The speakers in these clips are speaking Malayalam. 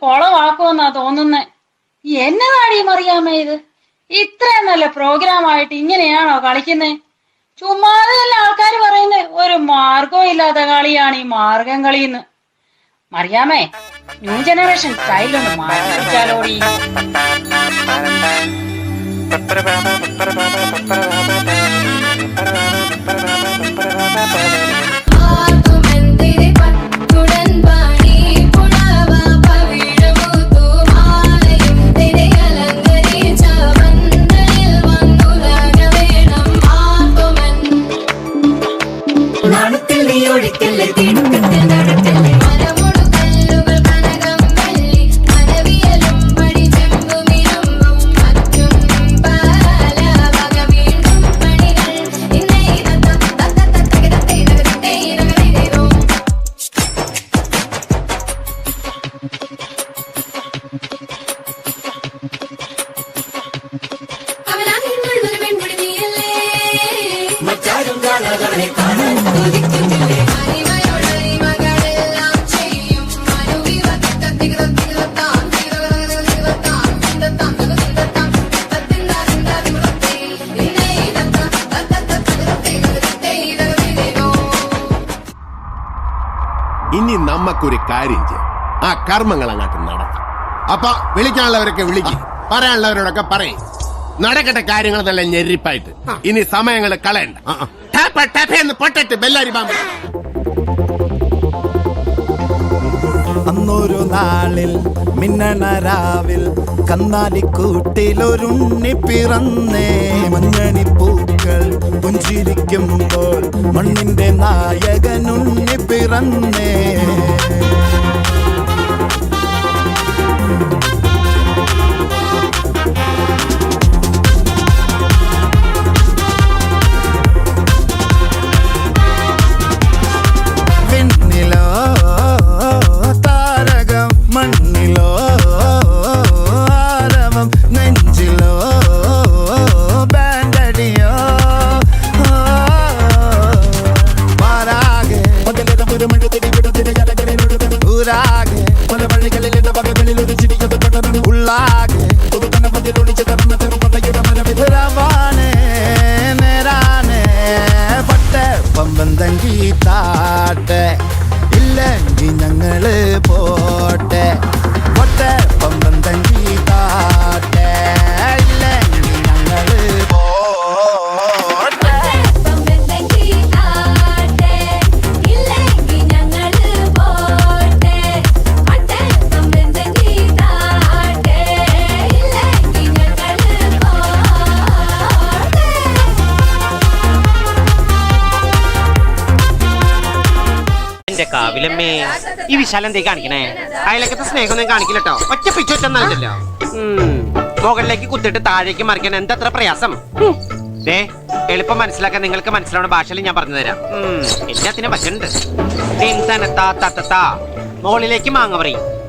കൊളവാക്കുമെന്നാ തോന്നുന്നേ എന്നതാടി മറിയാമേ ഇത് ഇത്രയും നല്ല പ്രോഗ്രാം ആയിട്ട് ഇങ്ങനെയാണോ കളിക്കുന്നേ ചുമ്മാതെ അല്ല ആൾക്കാർ പറയുന്നേ ഒരു മാർഗവും ഇല്ലാത്ത കളിയാണ് ഈ മാർഗം കളിന്ന് മറിയാമേ ന്യൂ ജനറേഷൻ സ്റ്റൈലൊന്ന് മാറ്റിച്ചാലോടി ആകുമെന്തിരി നമ്മക്കൊരു കാര്യം ചെയ്യാം. ആ കർമ്മങ്ങൾ അങ്ങോട്ട് നടത്താം. അപ്പൊ വിളിക്കാനുള്ളവരൊക്കെ വിളിക്കും. പറയാനുള്ളവരോടൊക്കെ പറയും. നടക്കട്ടെ കാര്യങ്ങൾ നല്ല ഞെരിപ്പായിട്ട് ഇനി സമയങ്ങൾ കളയണ്ട. ടാപ്പ ടാപ്പ എന്ന് പൊട്ടട്ട് ബെല്ലാരി പാമ്പ്. അന്നൊരു നാളിൽ മിന്നണ രാവിൽ കന്നാലിക്കൂട്ടിലൊരുണ്ണി പിറന്നേ. മഞ്ഞണി പുഞ്ചിരിക്കുമ്പോൾ മണ്ണിന്റെ നായകനുണ്ണി പിറന്നേ. Dale. എന്റെ കാവിലമ്മേ. ഈ വിശാലം എന്തേ കാണിക്കണേ? അയലക്കത്തെ സ്നേഹമൊന്നും കാണിക്കില്ലട്ടോ. ഒറ്റ പിച്ചൊറ്റൊന്നല്ലോ മുകളിലേക്ക് കുത്തിട്ട് താഴേക്ക് മറിക്കാൻ എന്തത്ര പ്രയാസം? ദേ എളുപ്പം മനസ്സിലാക്കാൻ നിങ്ങൾക്ക് മനസ്സിലാവുന്ന ഭാഷയിൽ ഞാൻ പറഞ്ഞു തരാം. എല്ലാത്തിനും പറ്റുന്നുണ്ട് തിൻതനത്താ തത്തത്താ. മുകളിലേക്ക് മാങ്ങ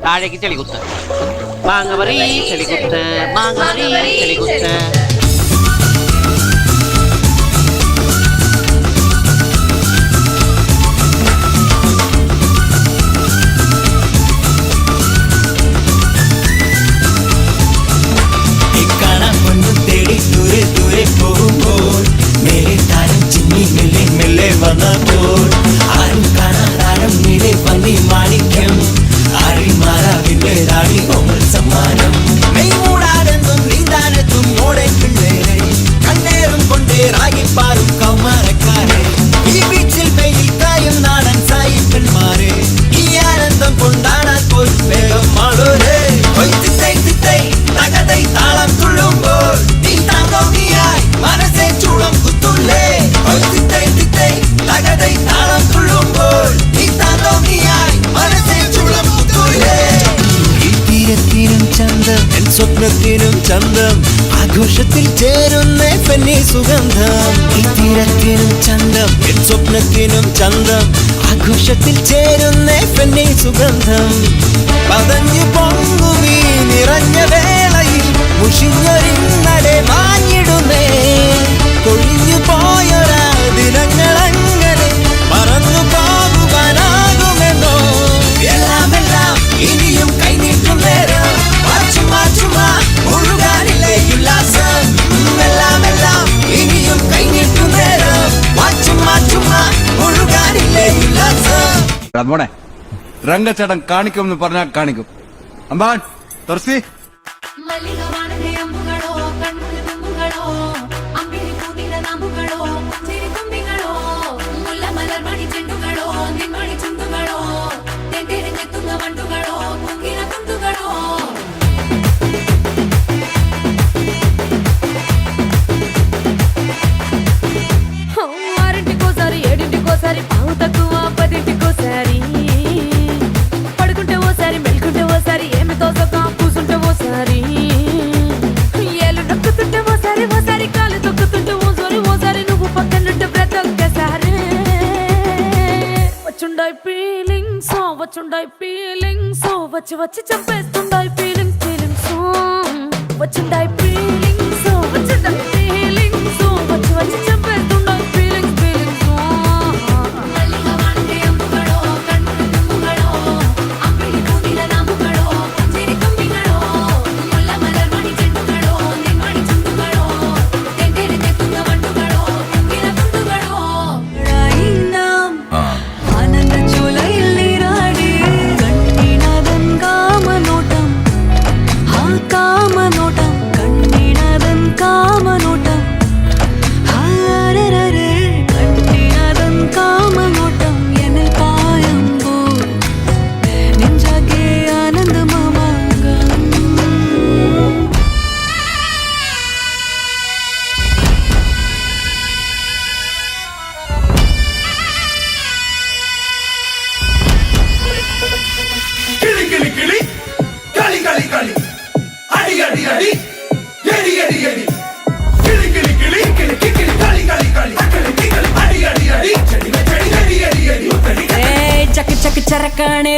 താഴേക്ക് ചെളികുത്ത്. മാങ്ങ പറി ചെളികുത്ത്. മാങ്ങ പറി ചെളികുത്ത്. ചന്തം. ആഘോഷത്തിൽ ചേരുന്ന പെണ്ണി സുഗന്ധം. ഈ തീരത്തിനും ചന്തം സ്വപ്നത്തിനും ചന്തം. ആഘോഷത്തിൽ ചേരുന്ന പെണ്ണി സുഗന്ധം. റമോണെ രംഗച്ചേട്ടൻ കാണിക്കും എന്ന് പറഞ്ഞാൽ കാണിക്കും. അമ്പാൻ തുറസി వచ్చుండాయి ఫీలింగ్స్ వచ్చి వచ్చి చెప్పేస్తుండాయి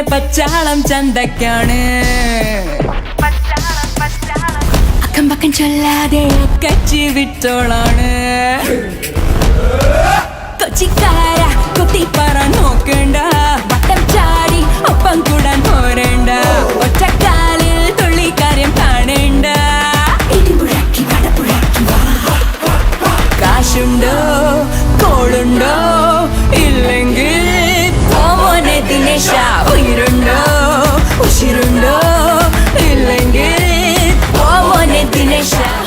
പച്ചാളം ചന്തക്കാണ്. അക്കം പക്കം ചൊല്ലാതെ കച്ചി വിട്ടോളാണ് കൊച്ചിക്കാര കൊത്തിപ്പറ നോക്കണ്ട. വട്ടം ചാടി ഒപ്പം കൂടാൻ പോരണ്ട. ഒറ്റക്കാലിൽ തുള്ളിക്കാര്യം കാണേണ്ട. കാശുണ്ട് Yeah.